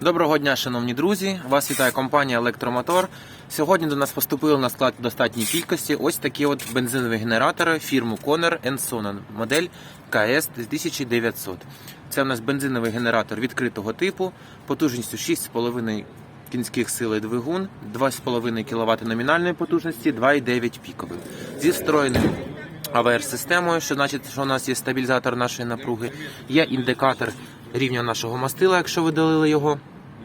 Доброго дня, шановні друзі! Вас вітає компанія Електромотор. Сьогодні до нас поступили на склад в достатній кількості ось такі от бензинові генератори фірму Conner Sonnen, модель КС 2900. Це у нас бензиновий генератор відкритого типу, потужністю 6,5 кінських сил і двигун, 2,5 кВт номінальної потужності, 2,9 пікових. Зі встроєним АВР-системою, що значить, що у нас є стабілізатор нашої напруги, є індикатор рівня нашого мастила, якщо ви долили його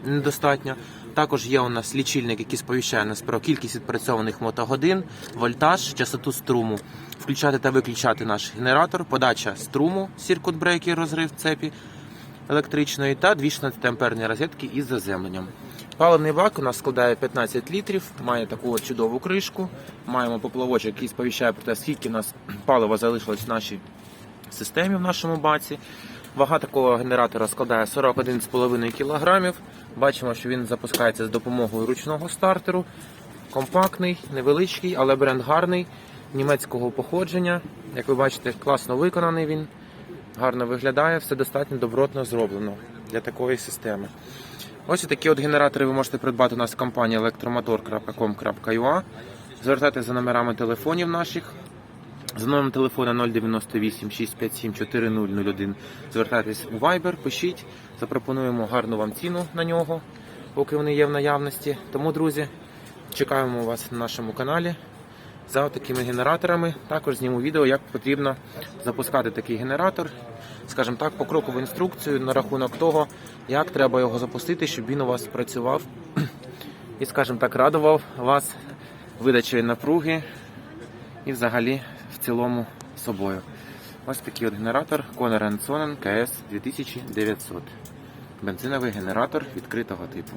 недостатньо. Також є у нас лічильник, який сповіщає нас про кількість відпрацьованих мотогодин, вольтаж, частоту струму, включати та виключати наш генератор, подача струму, сіркут брейкер, розрив цепі електричної та 216 амперні розетки із заземленням. Паливний бак у нас складає 15 літрів, має таку от чудову кришку. Маємо поплавочок, який сповіщає про те, скільки у нас палива залишилось в нашій системі в нашому баці. Вага такого генератора складає 41,5 кг. Бачимо, що він запускається з допомогою ручного стартеру. Компактний, невеличкий, але бренд гарний, німецького походження. Як ви бачите, класно виконаний він, гарно виглядає, все достатньо добротно зроблено для такої системи. Ось такі от генератори ви можете придбати у нас в компанії electromotor.com.ua. Звертайтеся за номерами телефонів наших. За номером телефона 098 657 4001. Звертайтесь у Viber, пишіть, запропонуємо гарну вам ціну на нього, поки вони є в наявності. Тому, друзі, чекаємо вас на нашому каналі за такими генераторами. Також зніму відео, як потрібно запускати такий генератор. Скажімо так, покрокову інструкцію на рахунок того, як треба його запустити, щоб він у вас працював і, скажімо так, радував вас видачею напруги і взагалі цілому собою. Ось такий от генератор Conor Sonnen KS 2900. Бензиновий генератор відкритого типу.